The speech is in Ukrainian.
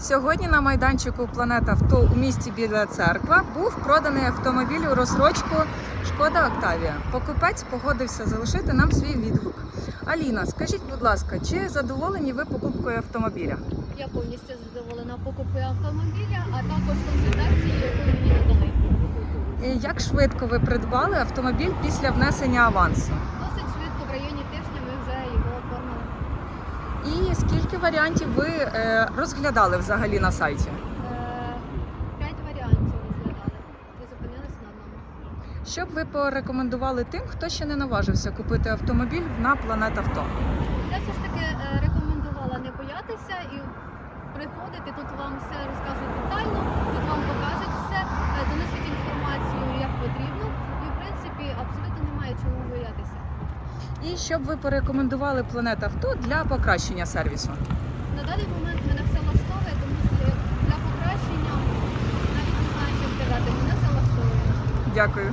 Сьогодні на майданчику Планета Авто у місті Біла Церква був проданий автомобіль у розсрочку Шкода Октавія. Покупець погодився залишити нам свій відгук. Аліна, скажіть, будь ласка, чи задоволені ви покупкою автомобіля? Я повністю задоволена покупкою автомобіля, а також консультації, яку мені надали. Як швидко ви придбали автомобіль після внесення авансу? І скільки варіантів ви е, розглядали взагалі на сайті? Е, П'ять варіантів розглядали і зупинились на одному. Що б ви порекомендували тим, хто ще не наважився купити автомобіль на планет Авто? Я все ж таки е, рекомендувала не боятися і приходити. Тут вам все розказують детально, І що б ви порекомендували Планета Авто для покращення сервісу? На даний момент мене все влаштовує, тому що для покращення навіть не знаю, що сказати, мене все влаштовує. Дякую.